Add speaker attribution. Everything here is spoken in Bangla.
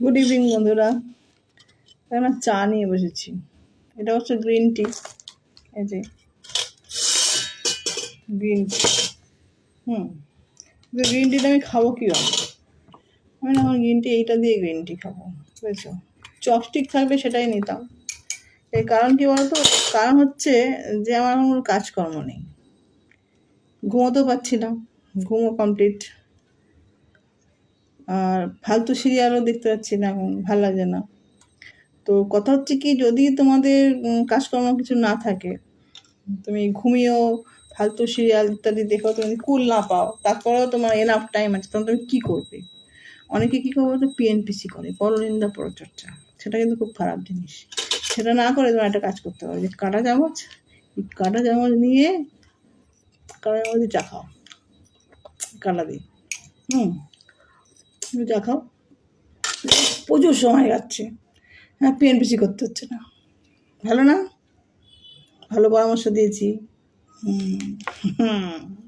Speaker 1: গুড ইভিনিং বন্ধুরা। এখন চা নিয়ে বসেছি। এটা হচ্ছে গ্রিন টি এই যে গ্রিন টি হুম গ্রিন টিটা আমি খাব কীভাবে আমি না আমার গ্রিন টি এইটা দিয়ে গ্রিন টি খাব, বুঝেছ? চপস্টিক থাকবে সেটাই নিতাম। এর কারণ কি বলতো? কারণ হচ্ছে যে আমার কোনো কাজকর্ম নেই। ঘুমোতেও পারছি না। ঘুমও কমপ্লিট আর ফালতু সিরিয়ালও দেখতে পাচ্ছি না এখন ভালো লাগে না। তো কথা হচ্ছে কি, যদি তোমাদের কাজকর্ম কিছু না থাকে, তুমি ঘুমিয়েও ফালতু সিরিয়াল ইত্যাদি দেখো, তুমি কুল না পাও, তারপরেও তোমার এনাফ টাইম আছে, তখন তুমি কী করবে? অনেকে কী করব তো পিএনপিসি করে, পরনিন্দা পরচর্চা, সেটা কিন্তু খুব খারাপ জিনিস। সেটা না করে তোমার একটা কাজ করতে পারো যে কাঁটা চামচ কাঁটা চামচ নিয়ে কাঁটা চামচ চা খাও, কাঁটা দিই হুম। দেখাও খাও। প্রচুর সময় যাচ্ছে। হ্যাঁ পিএনপিসি করতে হচ্ছে না। ভালো না? ভালো পরামর্শ দিয়েছি। হুম হুম।